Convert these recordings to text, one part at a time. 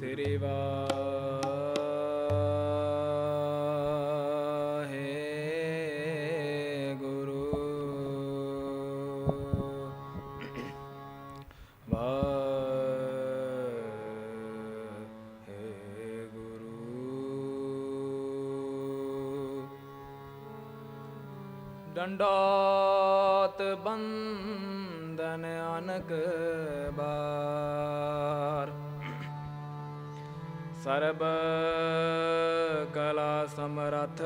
ਸਿਰਵਾ ਡੰਡਾਤ ਬੰਦਨ ਅਨਕ ਬਾਰ ਸਰਬ ਕਲਾ ਸਮਰਥ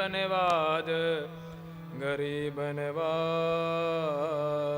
ਬਨਵਾਦ ਗਰੀਬ ਬਨਵਾਦ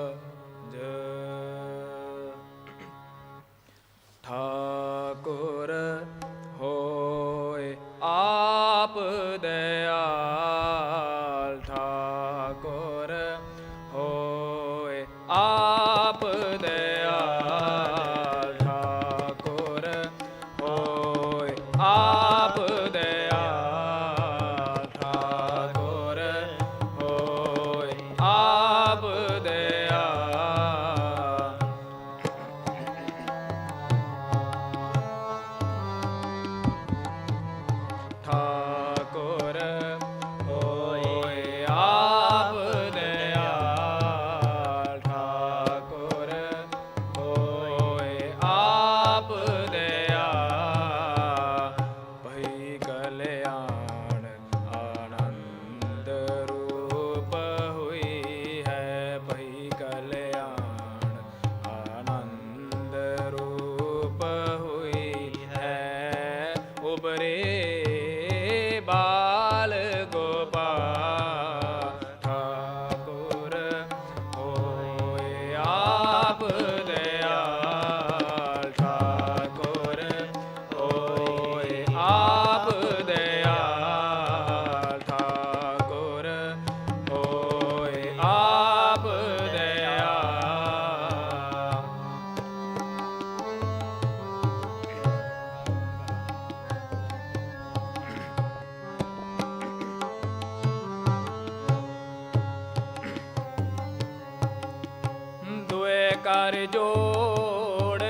ਕਰ ਜੋੜ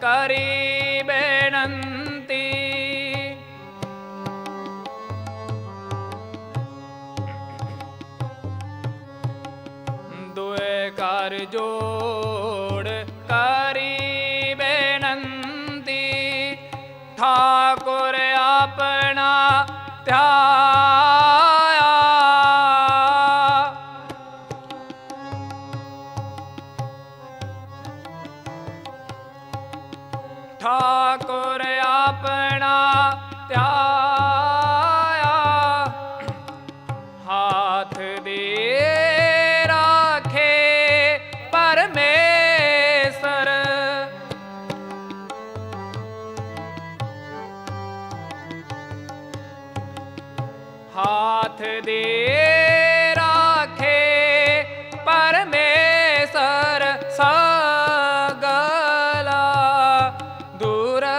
ਕਰੀ ਬੇਨੰਤੀ। ਦੁਏ ਕਰ ਜੋੜ ਕਰੀ ਬੇਨੰਤੀ। ਥਾ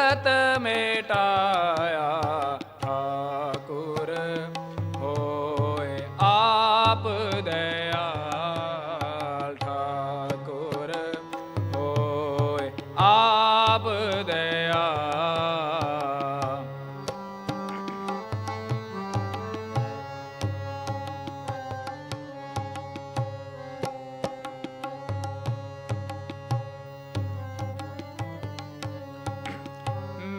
जगत मेटाया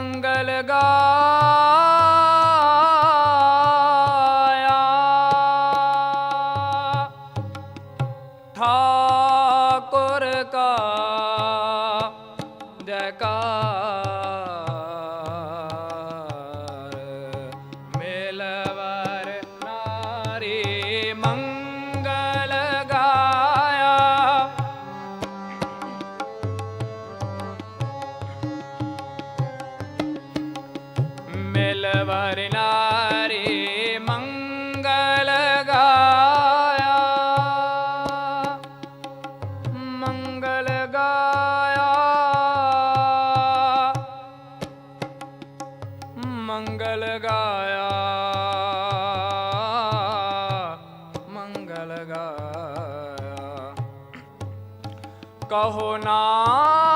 ਮੰਗਲ ਗਾਇਆ ਠਾਕੁਰ ਕਾ ਮਿਲਵਰ ਨਾਰੀ ਮੰਗਲ ਗਾਇਆ ਮੰਗਲ ਗਾਇਆ ਮੰਗਲ ਗਾਇਆ ਮੰਗਲ ਗਾਇਆ ਕਹੋ ਨਾਨਕ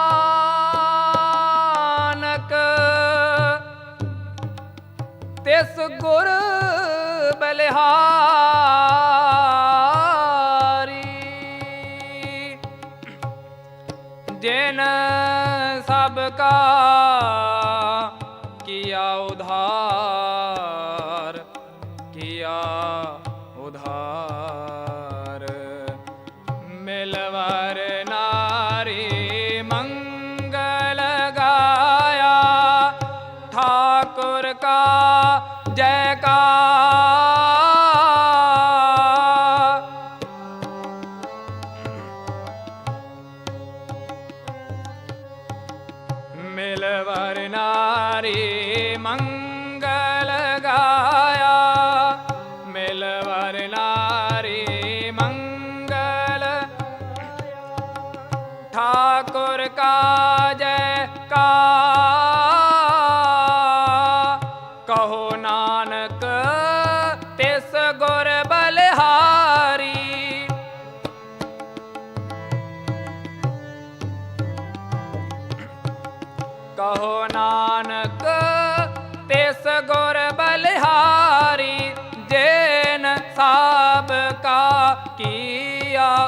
ਗੁਰ ਬਲਿਹਾਰੀ। ਜਿਨ ਸਭ ਕਾ ਕੀਆ ਉਧਾਰ ਮਿਲਵਰ ਨਾਰੀ ਮੰਗਲ ਗਾਇਆ ਮਿਲਵਰ ਨਾਰੀ ਮੰਗਲ ਠਾਕੁਰ ਕਾ ਜੈ ਕਾ ਕਹੋ ਨਾਨਕ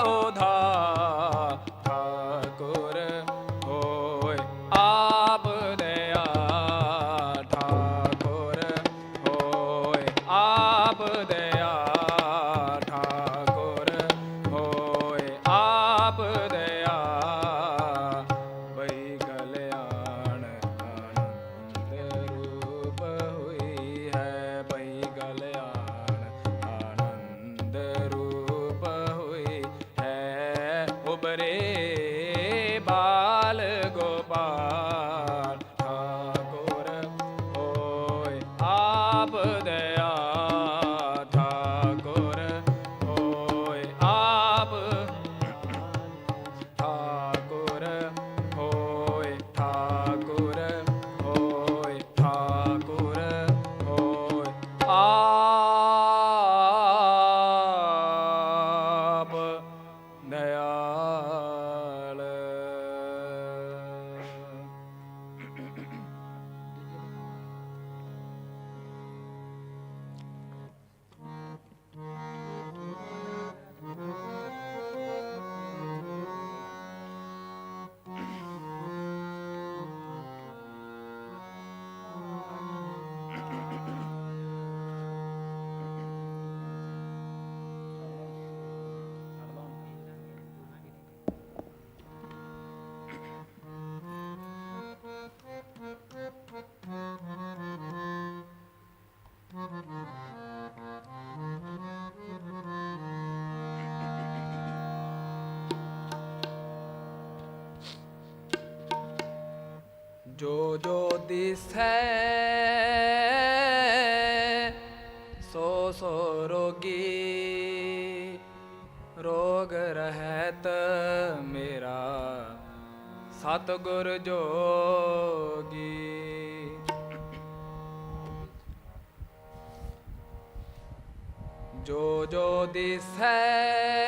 ਕੀਆ ਜੋ ਸੋ ਸੋ ਰੋਗੀ ਰੋਗ ਰਹਿਤ ਮੇਰਾ ਸਤਿਗੁਰ ਜੋਗੀ ਜੋ ਜੋ ਦਿਸੈ